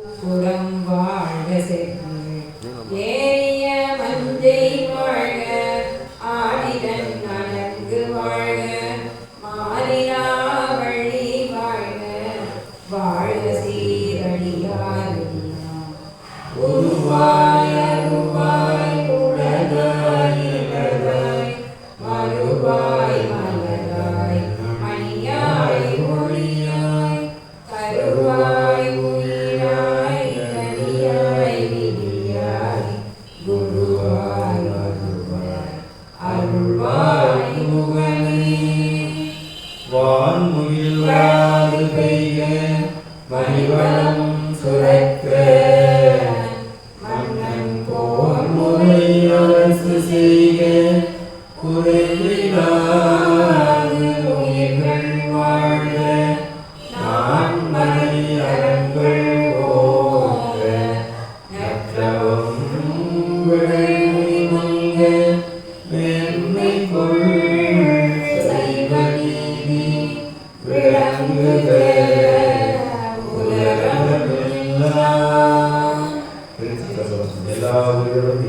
புறம் வாழ்க ஏறிய மஞ்சை வாழ்க ஆடிடன் நலங்கு வாழ்க மாறியா வழி வாழ்க வாழ்க சீரடியார் உருவாய் அருவாய் இலகாய் மறுவாய் மலராய் அருள்வாய் முகனே வான்முகில் வாது பெய்க மணிவளம் சுரக்க மன்னன் போர் முறை அரசு செய்க குறைவிலாது உயிர்கள் வாழ்க. நான் மறை அரங்கள் ஓங்க நற்றவம் விளைவுங்க மேன்மை கொள் சைவ நீதி விளங்குக எல்லா உயிர்களும்.